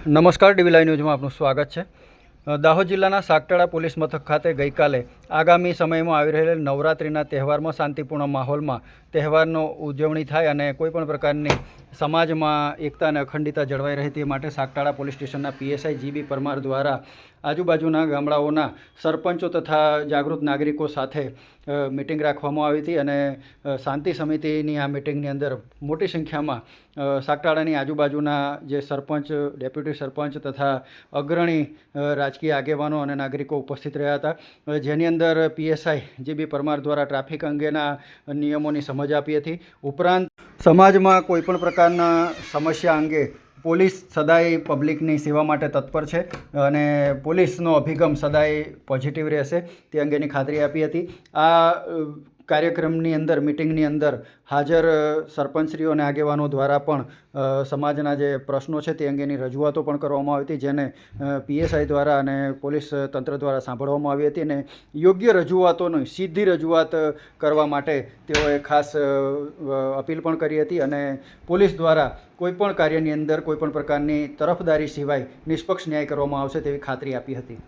નમસ્કાર ડીવી લાઈવ ન્યૂઝમાં આપનું સ્વાગત છે. દાહોદ જિલ્લાના સાગટાળા પોલીસ મથક ખાતે ગઈકાલે આગામી સમયમાં આવી રહેલ નવરાત્રિના તહેવારમાં શાંતિપૂર્ણ માહોલમાં તહેવારનો ઉજવણી થાય અને કોઈપણ પ્રકારની સમાજમાં એકતા અને અખંડિતતા જળવાઈ રહે તે માટે સાગટાળા પોલીસ સ્ટેશનના પીએસઆઈ જીબી પરમાર દ્વારા આજુબાજુના ગામડાઓના સરપંચો તથા જાગૃત નાગરિકો સાથે મિટિંગ રાખવામાં આવી હતી અને શાંતિ સમિતિની આ મિટિંગની અંદર મોટી સંખ્યામાં સાગટાળાની આજુબાજુના જે સરપંચ, ડેપ્યુટી સરપંચ તથા અગ્રણી રાજકીય આગેવાનો અને નાગરિકો ઉપસ્થિત રહ્યા હતા. જેની અંદર પીએસઆઈ જીબી પરમાર દ્વારા ટ્રાફિક અંગેના નિયમોની સમજ આપી હતી. ઉપરાંત સમાજમાં કોઈપણ પ્રકારના સમસ્યા અંગે પોલીસ સદાય પબ્લિકની સેવા માટે તત્પર છે અને પોલીસનો અભિગમ સદાય પોઝિટિવ રહેશે તે અંગેની ખાતરી આપી હતી. આ કાર્યક્રમની અંદર, મિટિંગની અંદર હાજર સરપંચશ્રીઓ અને આગેવાનો દ્વારા પણ સમાજના જે પ્રશ્નો છે તે અંગેની રજૂઆતો પણ કરવામાં આવી હતી, જેને પીએસઆઈ દ્વારા અને પોલીસ તંત્ર દ્વારા સાંભળવામાં આવી હતી અને યોગ્ય રજૂઆતોની, સીધી રજૂઆત કરવા માટે તેઓએ ખાસ અપીલ પણ કરી હતી અને પોલીસ દ્વારા કોઈપણ કાર્યની અંદર કોઈપણ પ્રકારની તરફદારી સિવાય નિષ્પક્ષ ન્યાય કરવામાં આવશે તેવી ખાતરી આપી હતી.